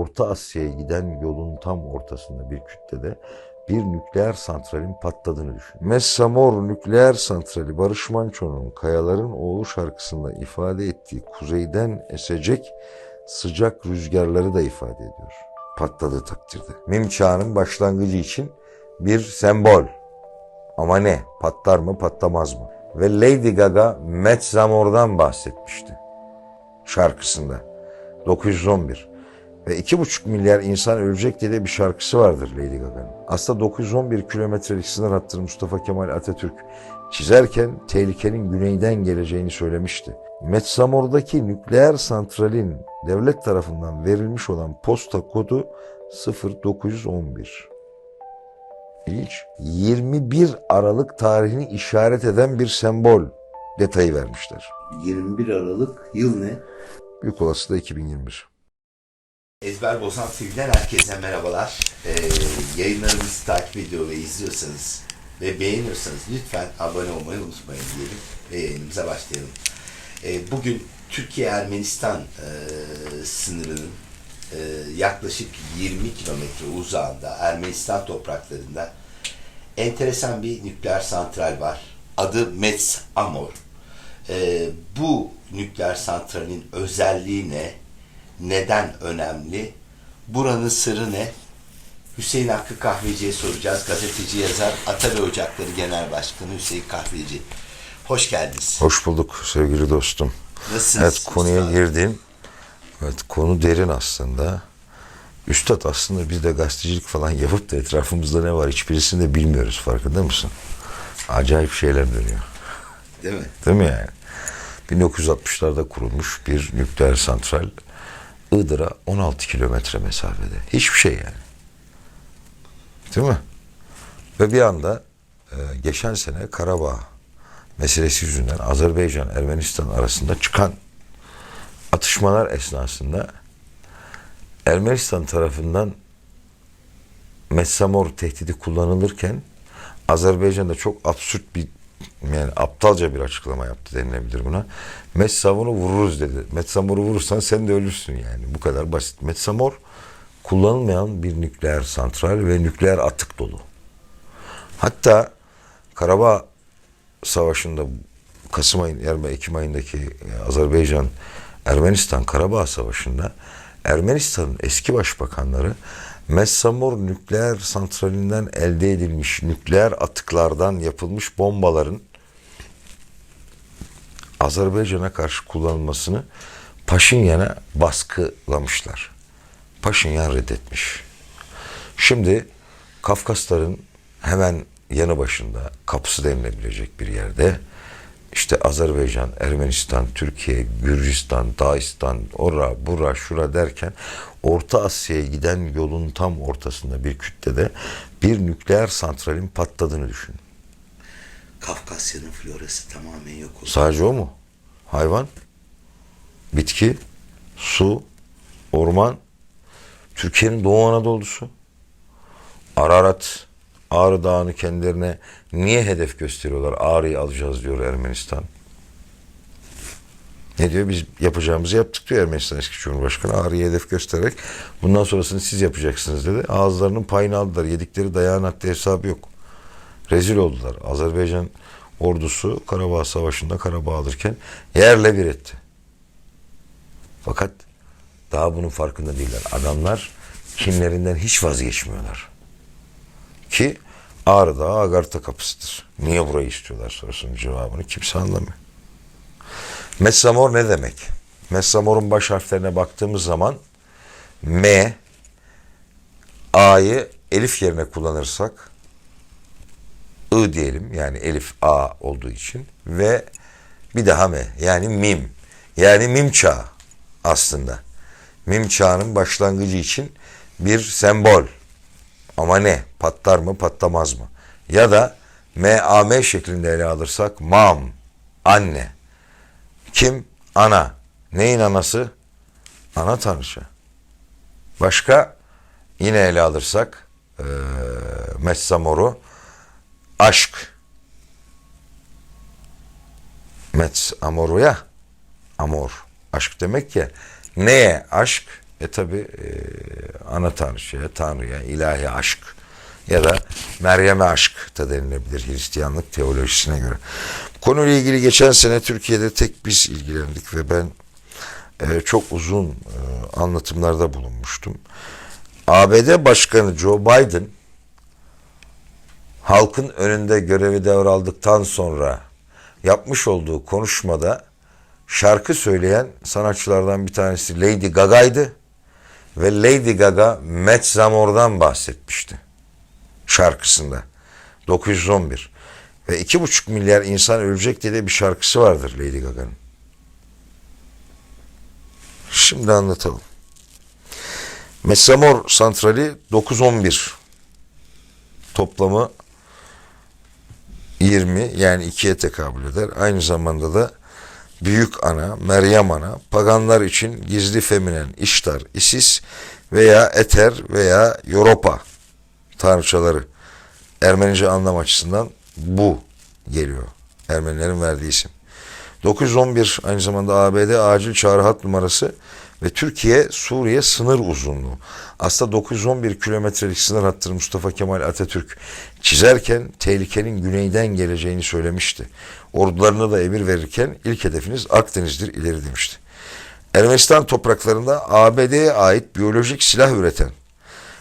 Orta Asya'ya giden yolun tam ortasında bir kütlede bir nükleer santralin patladığını düşün. Messamor nükleer santrali Barış Manço'nun Kayaların Oğlu şarkısında ifade ettiği kuzeyden esecek sıcak rüzgarları da ifade ediyor. Patladığı takdirde. Mim çağının başlangıcı için bir sembol. Ama ne? Patlar mı patlamaz mı? Ve Lady Gaga Metzamor'dan bahsetmişti şarkısında. 911. Ve iki buçuk milyar insan ölecek diye bir şarkısı vardır Lady Gaga'nın. Aslında 911 kilometrelik sınır hattını Mustafa Kemal Atatürk çizerken tehlikenin güneyden geleceğini söylemişti. Metsamor'daki nükleer santralin devlet tarafından verilmiş olan posta kodu 0911. İlginç. 21 Aralık tarihini işaret eden bir sembol detayı vermişler. 21 Aralık yıl ne? Büyük olasılıkla 2021. Ezber Bozan TV'den herkese merhabalar. Ee, yayınlarımızı takip ediyor ve izliyorsanız ve beğeniyorsanız lütfen abone olmayı unutmayın diyelim ve yayınımıza başlayalım. Ee, bugün Türkiye-Ermenistan e, sınırının e, yaklaşık 20 kilometre uzağında Ermenistan topraklarında enteresan bir nükleer santral var. Adı Metz Amor. Ee, bu nükleer santralin özelliği ne? Neden önemli? Buranın sırrı ne? Hüseyin Hakkı Kahveci'ye soracağız. Gazeteci yazar Atabey Ocakları Genel Başkanı Hüseyin Kahveci. Hoş geldiniz. Hoş bulduk sevgili dostum. Nasılsınız? Evet konuya Üstad? girdin. Evet konu derin aslında. Üstad aslında biz de gazetecilik falan yapıp da etrafımızda ne var hiçbirisini de bilmiyoruz farkında mısın? Acayip şeyler dönüyor. Değil mi? Değil mi yani? 1960'larda kurulmuş bir nükleer santral. Iğdır'a 16 kilometre mesafede. Hiçbir şey yani. Değil mi? Ve bir anda e, geçen sene Karabağ meselesi yüzünden Azerbaycan Ermenistan arasında çıkan atışmalar esnasında Ermenistan tarafından Messamor tehdidi kullanılırken Azerbaycan'da çok absürt bir yani aptalca bir açıklama yaptı denilebilir buna. Messamor'u vururuz dedi. Messamor'u vurursan sen de ölürsün yani. Bu kadar basit. Messamor kullanılmayan bir nükleer santral ve nükleer atık dolu. Hatta Karabağ Savaşı'nda Kasım ayın, Ekim ayındaki e, Azerbaycan Ermenistan Karabağ Savaşı'nda Ermenistan'ın eski başbakanları Messamor nükleer santralinden elde edilmiş nükleer atıklardan yapılmış bombaların Azerbaycan'a karşı kullanılmasını Paşinyan'a baskılamışlar. Paşinyan reddetmiş. Şimdi Kafkasların hemen yanı başında kapısı denilebilecek bir yerde işte Azerbaycan, Ermenistan, Türkiye, Gürcistan, Dağistan, ora, bura, şura derken Orta Asya'ya giden yolun tam ortasında bir kütlede bir nükleer santralin patladığını düşün. Kafkasya'nın florası tamamen yok oldu. Sadece o mu? Hayvan, bitki, su, orman, Türkiye'nin Doğu Anadolu'su, Ararat, Ağrı Dağı'nı kendilerine niye hedef gösteriyorlar? Ağrı'yı alacağız diyor Ermenistan. Ne diyor? Biz yapacağımızı yaptık diyor Ermenistan eski Cumhurbaşkanı. Ağrı'yı hedef göstererek bundan sonrasını siz yapacaksınız dedi. Ağızlarının payını aldılar. Yedikleri dayağın haddi hesabı yok. Rezil oldular. Azerbaycan ordusu Karabağ Savaşı'nda Karabağ alırken yerle bir etti. Fakat daha bunun farkında değiller. Adamlar kinlerinden hiç vazgeçmiyorlar. Ki Ağrı Dağı Agartha kapısıdır. Niye burayı istiyorlar sorusunun cevabını kimse anlamıyor. Messamor ne demek? Messamor'un baş harflerine baktığımız zaman M, A'yı elif yerine kullanırsak I diyelim yani elif A olduğu için ve bir daha M yani mim yani mim çağı aslında. Mim çağının başlangıcı için bir sembol. Ama ne? Patlar mı patlamaz mı? Ya da M-A-M şeklinde ele alırsak mam, anne. Kim? Ana. Neyin anası? Ana tanrıça. Başka? Yine ele alırsak e, Metsamor'u aşk. Mets amoru ya. Amor. Aşk demek ya. Neye aşk? E tabi ana tanrıçaya, tanrıya, ilahi aşk ya da Meryem'e aşk da denilebilir Hristiyanlık teolojisine göre. Konuyla ilgili geçen sene Türkiye'de tek biz ilgilendik ve ben e, çok uzun e, anlatımlarda bulunmuştum. ABD Başkanı Joe Biden halkın önünde görevi devraldıktan sonra yapmış olduğu konuşmada şarkı söyleyen sanatçılardan bir tanesi Lady Gaga'ydı ve Lady Gaga Matt Zamor'dan bahsetmişti şarkısında 911 ve iki buçuk milyar insan ölecek diye bir şarkısı vardır Lady Gaga'nın. Şimdi anlatalım. Messamor santrali 911 toplamı 20 yani ikiye tekabül eder. Aynı zamanda da Büyük Ana, Meryem Ana, paganlar için gizli feminen İştar, Isis veya Eter veya Europa tanrıçaları. Ermenice anlam açısından bu geliyor. Ermenilerin verdiği isim. 911 aynı zamanda ABD acil çağrı hat numarası ve Türkiye Suriye sınır uzunluğu. Aslında 911 kilometrelik sınır hattını Mustafa Kemal Atatürk çizerken tehlikenin güneyden geleceğini söylemişti. Ordularına da emir verirken ilk hedefiniz Akdeniz'dir ileri demişti. Ermenistan topraklarında ABD'ye ait biyolojik silah üreten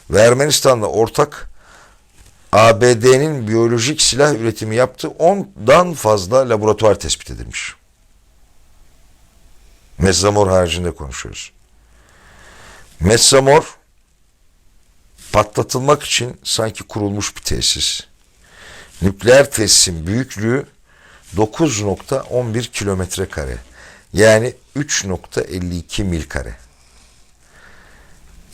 ve Ermenistan'la ortak ABD'nin biyolojik silah üretimi yaptığı 10'dan fazla laboratuvar tespit edilmiş. Mezzamor haricinde konuşuyoruz. Mezzamor patlatılmak için sanki kurulmuş bir tesis. Nükleer tesisin büyüklüğü 9.11 kilometre kare. Yani 3.52 mil kare.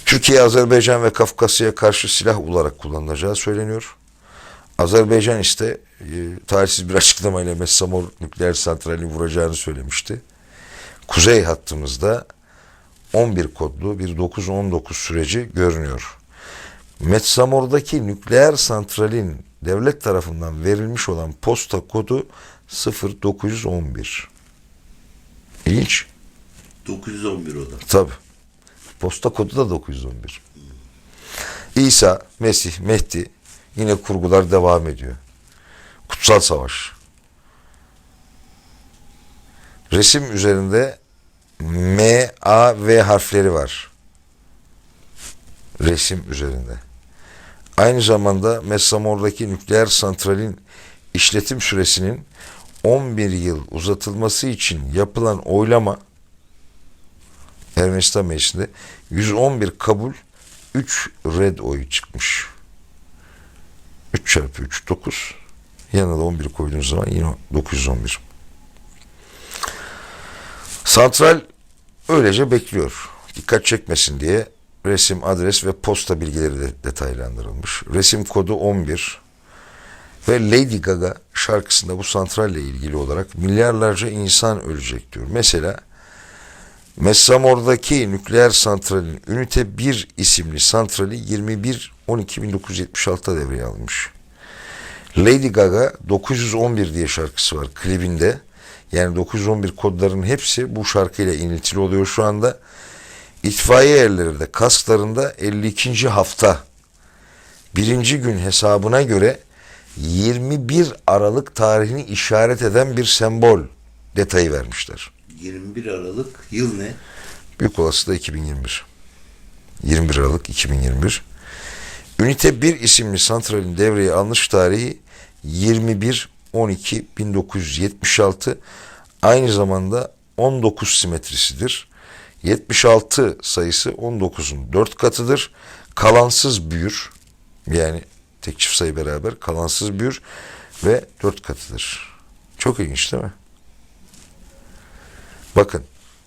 Türkiye, Azerbaycan ve Kafkasya'ya karşı silah olarak kullanılacağı söyleniyor. Azerbaycan işte e, tarihsiz bir açıklamayla Messamor nükleer santralini vuracağını söylemişti. Kuzey hattımızda 11 kodlu bir 919 süreci görünüyor. Metsamor'daki nükleer santralin devlet tarafından verilmiş olan posta kodu 0911. İlginç. 911 o da. Tabi. Posta kodu da 911. İsa, Mesih, Mehdi yine kurgular devam ediyor. Kutsal Savaş. Resim üzerinde M, A, V harfleri var. Resim üzerinde. Aynı zamanda Messamor'daki nükleer santralin işletim süresinin 11 yıl uzatılması için yapılan oylama Ermenistan Meclisi'nde 111 kabul 3 red oyu çıkmış. 3 çarpı 3 9 yanına da 11 koyduğunuz zaman yine 911. Santral öylece bekliyor. Dikkat çekmesin diye resim, adres ve posta bilgileri de detaylandırılmış. Resim kodu 11 ve Lady Gaga şarkısında bu santralle ilgili olarak milyarlarca insan ölecek diyor. Mesela Messamor'daki nükleer santralin Ünite 1 isimli santrali 21-12-1976'da devreye alınmış. Lady Gaga 911 diye şarkısı var klibinde. Yani 911 kodların hepsi bu şarkıyla iniltili oluyor şu anda. İtfaiye erleri kasklarında 52. hafta birinci gün hesabına göre 21 Aralık tarihini işaret eden bir sembol detayı vermişler. 21 Aralık yıl ne? Büyük olasılıkla 2021. 21 Aralık 2021. Ünite 1 isimli santralin devreye alınış tarihi 21 12 1976 aynı zamanda 19 simetrisidir. 76 sayısı 19'un 4 katıdır. Kalansız büyür. Yani tek çift sayı beraber kalansız büyür ve 4 katıdır. Çok ilginç değil mi? Bakın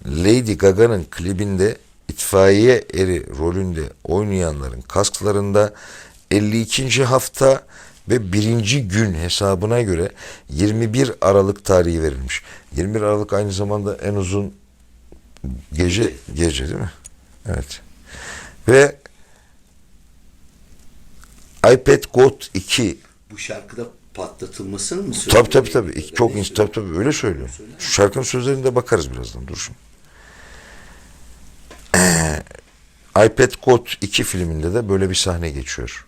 Lady Gaga'nın klibinde itfaiye eri rolünde oynayanların kasklarında 52. hafta ve birinci gün hesabına göre 21 Aralık tarihi verilmiş. 21 Aralık aynı zamanda en uzun gece gece değil mi? Evet. Ve iPad God 2 Bu şarkıda patlatılmasını mı söylüyor? Tabii tabii tabii. İki- Çok insan tabii tabii öyle söylüyor. Şu şarkının sözlerine de bakarız birazdan. Dur şimdi. Ee, iPad Code 2 filminde de böyle bir sahne geçiyor.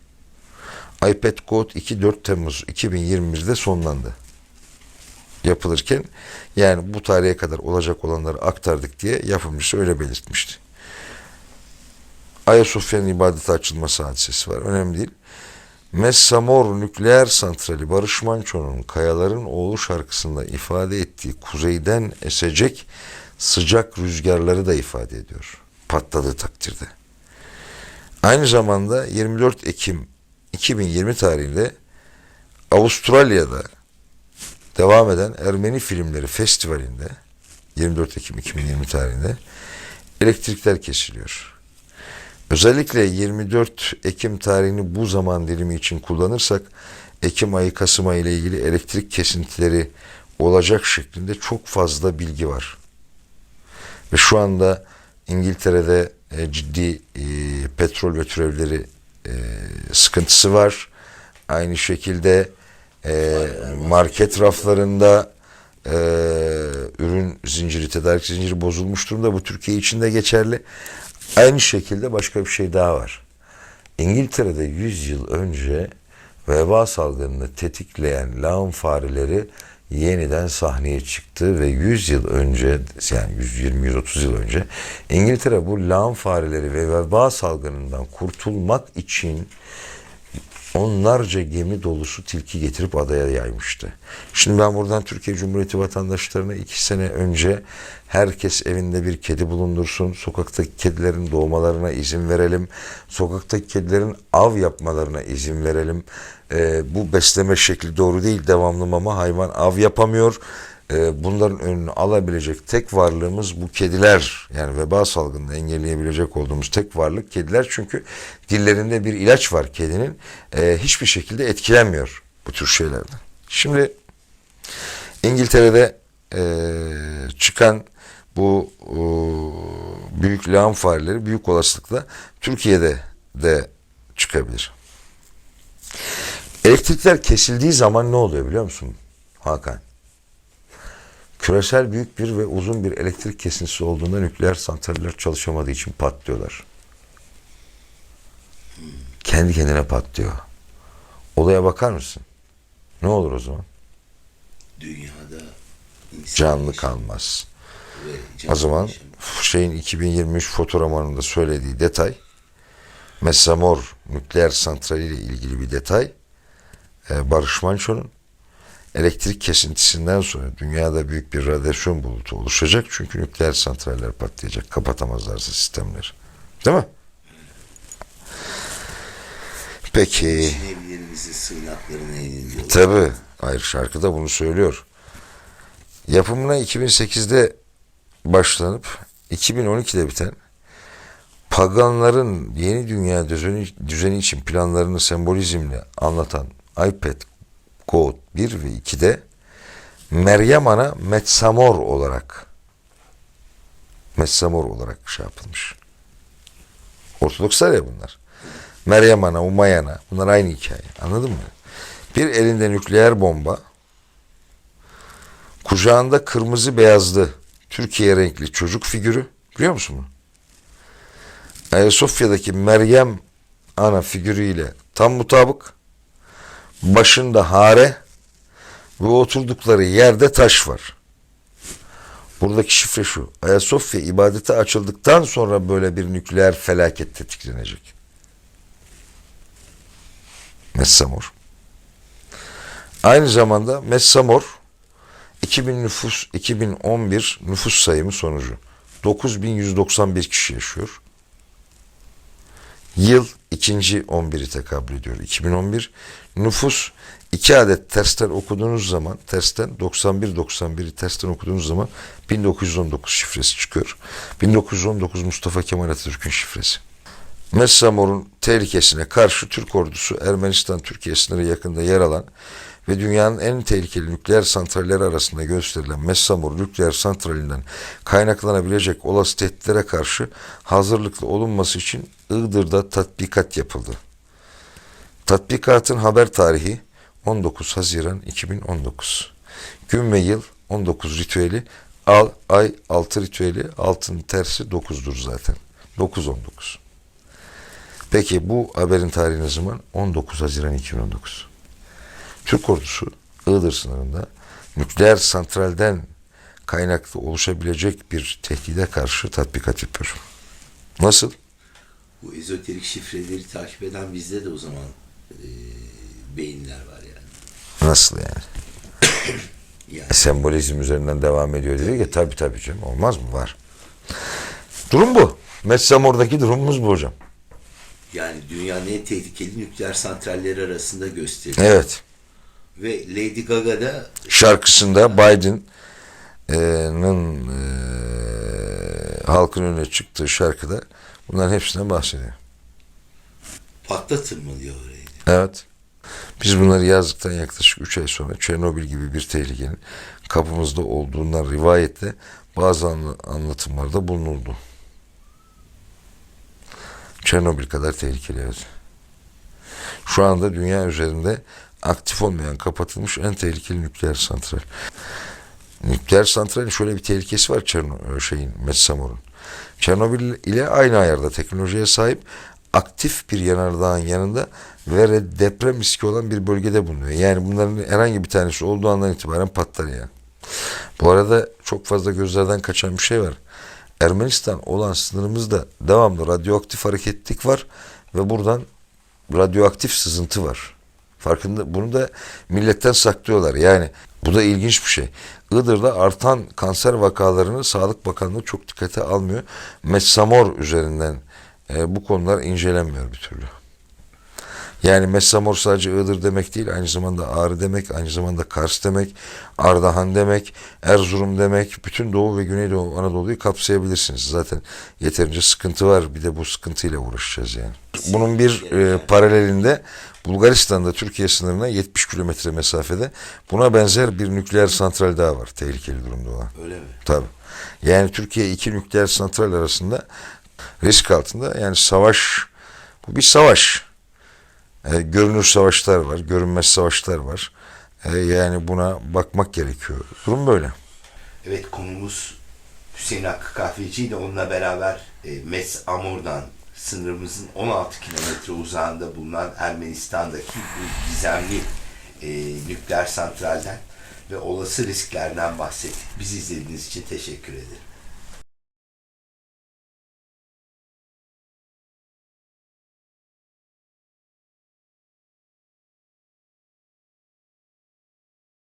iPad Code 2 4 Temmuz 2021'de sonlandı. Yapılırken yani bu tarihe kadar olacak olanları aktardık diye yapımcısı öyle belirtmişti. Ayasofya'nın ibadete açılması hadisesi var. Önemli değil. Messamor nükleer santrali Barış Manço'nun Kayaların Oğlu şarkısında ifade ettiği kuzeyden esecek sıcak rüzgarları da ifade ediyor. Patladığı takdirde. Aynı zamanda 24 Ekim 2020 tarihinde Avustralya'da devam eden Ermeni Filmleri Festivali'nde 24 Ekim 2020 tarihinde elektrikler kesiliyor. Özellikle 24 Ekim tarihini bu zaman dilimi için kullanırsak Ekim ayı Kasım ayı ile ilgili elektrik kesintileri olacak şeklinde çok fazla bilgi var. Ve şu anda İngiltere'de e, ciddi e, petrol ve türevleri e, sıkıntısı var. Aynı şekilde market raflarında ürün zinciri, tedarik zinciri bozulmuş durumda. Bu Türkiye için de geçerli. Aynı şekilde başka bir şey daha var. İngiltere'de 100 yıl önce veba salgınını tetikleyen lağım fareleri yeniden sahneye çıktı ve 100 yıl önce yani 120-130 yıl önce İngiltere bu lağım fareleri ve veba salgınından kurtulmak için onlarca gemi dolusu tilki getirip adaya yaymıştı. Şimdi ben buradan Türkiye Cumhuriyeti vatandaşlarına iki sene önce herkes evinde bir kedi bulundursun, sokaktaki kedilerin doğmalarına izin verelim, sokaktaki kedilerin av yapmalarına izin verelim. Ee, bu besleme şekli doğru değil, devamlı mama hayvan av yapamıyor. Ee, bunların önünü alabilecek tek varlığımız bu kediler. Yani veba salgınını engelleyebilecek olduğumuz tek varlık kediler. Çünkü dillerinde bir ilaç var kedinin. Ee, hiçbir şekilde etkilenmiyor bu tür şeylerden. Şimdi İngiltere'de e, çıkan bu e, büyük lağım fareleri büyük olasılıkla Türkiye'de de çıkabilir. Elektrikler kesildiği zaman ne oluyor biliyor musun Hakan? Küresel büyük bir ve uzun bir elektrik kesintisi olduğunda nükleer santraller çalışamadığı için patlıyorlar. Kendi kendine patlıyor. Olaya bakar mısın? Ne olur o zaman? Dünyada Canlı kalmaz. ve O canlı zaman şeyin 2023 fotoğrafında söylediği detay Messamor nükleer santrali ile ilgili bir detay e, Barış Manço'nun elektrik kesintisinden sonra dünyada büyük bir radyasyon bulutu oluşacak çünkü nükleer santraller patlayacak kapatamazlarsa sistemleri. Değil mi? Peki. Tabi. Hayır şarkıda bunu söylüyor. Yapımına 2008'de başlanıp 2012'de biten paganların yeni dünya düzeni, düzeni için planlarını sembolizmle anlatan iPad Go 1 ve 2'de Meryem Ana Metsamor olarak Metsamor olarak şey yapılmış. Ortodokslar ya bunlar. Meryem Ana, Umayana bunlar aynı hikaye. Anladın mı? Bir elinde nükleer bomba, kucağında kırmızı beyazlı Türkiye renkli çocuk figürü. Biliyor musun bunu? Ayasofya'daki Meryem ana figürüyle tam mutabık. Başında hare ve oturdukları yerde taş var. Buradaki şifre şu. Ayasofya ibadete açıldıktan sonra böyle bir nükleer felaket tetiklenecek. Messamor. Aynı zamanda Messamor 2000 nüfus 2011 nüfus sayımı sonucu 9191 kişi yaşıyor. Yıl ikinci 11'i tekabül ediyor. 2011 nüfus iki adet tersten okuduğunuz zaman tersten 91 91'i tersten okuduğunuz zaman 1919 şifresi çıkıyor. 1919 Mustafa Kemal Atatürk'ün şifresi. Messamor'un tehlikesine karşı Türk ordusu Ermenistan-Türkiye sınırı yakında yer alan ve dünyanın en tehlikeli nükleer santralleri arasında gösterilen Messamor nükleer santralinden kaynaklanabilecek olası tehditlere karşı hazırlıklı olunması için Iğdır'da tatbikat yapıldı. Tatbikatın haber tarihi 19 Haziran 2019. Gün ve yıl 19 ritüeli, al, ay 6 ritüeli, altın tersi 9'dur zaten. 9-19. Peki bu haberin tarihi ne zaman? 19 Haziran 2019. Türk ordusu Iğdır sınırında nükleer santralden kaynaklı oluşabilecek bir tehdide karşı tatbikat yapıyor. Nasıl? Bu ezoterik şifreleri takip eden bizde de o zaman e, beyinler var yani. Nasıl yani? Yani Sembolizm üzerinden devam ediyor dedi ki tabii tabii canım olmaz mı? Var. Durum bu. Metsamor'daki durumumuz bu hocam. yani dünyanın en tehlikeli nükleer santralleri arasında gösteriyor. Evet. Ve Lady Gaga da Şarkısında Biden'ın e, halkın önüne çıktığı şarkıda bunların hepsinden bahsediyor. patlatır mı diyor orayı. Evet. Biz bunları yazdıktan yaklaşık 3 ay sonra Çernobil gibi bir tehlikenin kapımızda olduğundan rivayetle bazı anla- anlatımlarda bulunuldu. Çernobil kadar tehlikeli evet. Şu anda dünya üzerinde aktif olmayan kapatılmış en tehlikeli nükleer santral. Nükleer santralin şöyle bir tehlikesi var Çerno şeyin Metsamor'un. Çernobil ile aynı ayarda teknolojiye sahip aktif bir yanardağın yanında ve re- deprem riski olan bir bölgede bulunuyor. Yani bunların herhangi bir tanesi olduğu andan itibaren patlar yani. Bu arada çok fazla gözlerden kaçan bir şey var. Ermenistan olan sınırımızda devamlı radyoaktif hareketlik var ve buradan radyoaktif sızıntı var. Farkında bunu da milletten saklıyorlar. Yani bu da ilginç bir şey. Iğdır'da artan kanser vakalarını Sağlık Bakanlığı çok dikkate almıyor. Messamor üzerinden e, bu konular incelenmiyor bir türlü. Yani Messamor sadece Iğdır demek değil, aynı zamanda Ağrı demek, aynı zamanda Kars demek, Ardahan demek, Erzurum demek, bütün Doğu ve Güneydoğu Anadolu'yu kapsayabilirsiniz. Zaten yeterince sıkıntı var, bir de bu sıkıntıyla uğraşacağız yani. Bunun bir e, paralelinde Bulgaristan'da Türkiye sınırına 70 kilometre mesafede buna benzer bir nükleer santral daha var, tehlikeli durumda olan. Öyle mi? Tabii. Yani Türkiye iki nükleer santral arasında risk altında yani savaş bu bir savaş. E, görünür savaşlar var, görünmez savaşlar var. E, yani buna bakmak gerekiyor. Durum böyle. Evet konumuz Hüseyin Hakkı Kahveci ile onunla beraber e, Mes Amur'dan sınırımızın 16 kilometre uzağında bulunan Ermenistan'daki bu gizemli e, nükleer santralden ve olası risklerden bahsettik. Bizi izlediğiniz için teşekkür ederim.